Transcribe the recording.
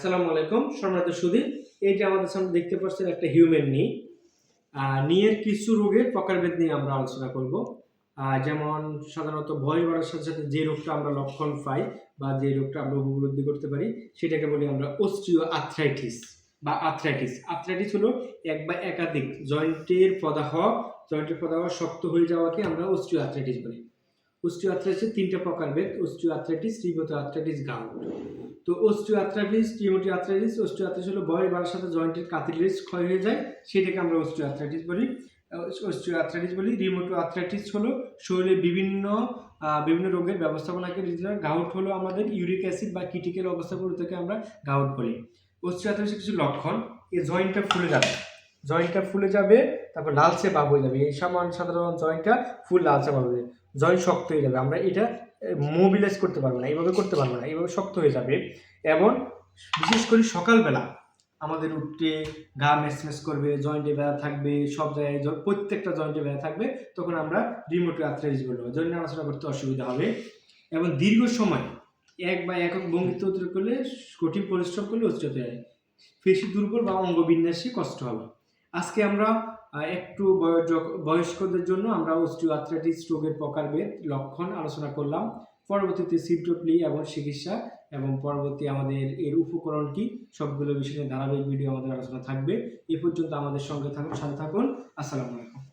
আসসালামু আলাইকুম সুদী এই যে আমাদের সামনে দেখতে পাচ্ছেন একটা হিউম্যান নি নিয়ের কিছু রোগের প্রকারভেদ নিয়ে আমরা আলোচনা করব। যেমন সাধারণত বয়স বাড়ার সাথে সাথে যে রোগটা আমরা লক্ষণ পাই বা যে রোগটা আমরা উপলব্ধি করতে পারি, সেটাকে বলি আমরা অস্ট্রিও আর্থ্রাইটিস বা আর্থ্রাইটিস আর্থ্রাইটিস হলো এক বা একাধিক জয়েন্টের প্রদাহ জয়েন্টের প্রদাহ শক্ত হয়ে যাওয়াকে আমরা অস্ট্রিও আর্থ্রাইটিস বলি। অস্ট্রিও আর্থ্রাইটিসের তিনটা প্রকারভেদ অস্ট্রিও আর্থ্রাইটিস রিবোতো আর্থ্রাইটিস গাউট তো osteo arthritis arthritis osteo arthritis হলো বয়স বাড়ার সাথে জয়েন্টের কাতিলেজ ক্ষয় হয়ে যায়, সেটাকে আমরা অস্ট্রিও আর্থ্রাইটিস বলি। অস্ট্রিও আর্থ্রাইটিস বলি রিমোটো আর্থ্রাইটিস হলো শরীরে বিভিন্ন বিভিন্ন রোগের ব্যবস্থাপনাকে গাউট হলো আমাদের ইউরিক অ্যাসিড বা কিটিক্যাল অবস্থাগুলোকে আমরা গাউট বলি। অস্ট্রিও আর্থ্রাইটিসের কিছু লক্ষণ এই জয়েন্টটা ফুলে যাবে। জয়েন্টটা ফুলে যাবে, তারপর লালচে ভাব হয়ে যাবে। এই সামান সাধারণ জয়েন্টটা ফুল লালচে হয়ে যাবে। জয়েন্ট শক্ত হয়ে যাবে। আমরা এটা মোবিলাইজ করতে পারব না, এইভাবে করতে পারব না, এইভাবে শক্ত হয়ে যাবে। এবং বিশেষ করে সকালবেলা আমাদের উঠতে, গা মেসমেস করবে জয়েন্টে ব্যথা থাকবে, সব জায়গায় প্রত্যেকটা জয়েন্টে ব্যথা থাকবে, তখন আমরা রিমোট আর্থ্রাইটিস বলব। জয়েন্ট নাড়াচড়া করতে অসুবিধা হবে। এবং দীর্ঘ সময় এক বা একক ভঙ্গিতে অতিরিক্ত করলে কঠিন পরিশ্রম করলে উচ্চতে হয়। পেশি দুর্বল বা অঙ্গ বিন্যাসে কষ্ট হবে। আজকে আমরা একটু বয়- বয়স্কদের জন্য আমরা অস্টিও আর্থ্রাইটিস রোগের প্রকারভেদ লক্ষণ আলোচনা করলাম। পরবর্তীতে সিমটোপ্লি এবং চিকিৎসা এবং পরবর্তী আমাদের এর উপকরণ কি, সবগুলো বিষয়ে ধারাবাহিক ভিডিও আমাদের আলোচনা থাকবে। এ পর্যন্ত আমাদের সঙ্গে থাকুন, সাথে থাকুন। আসসালামু আলাইকুম।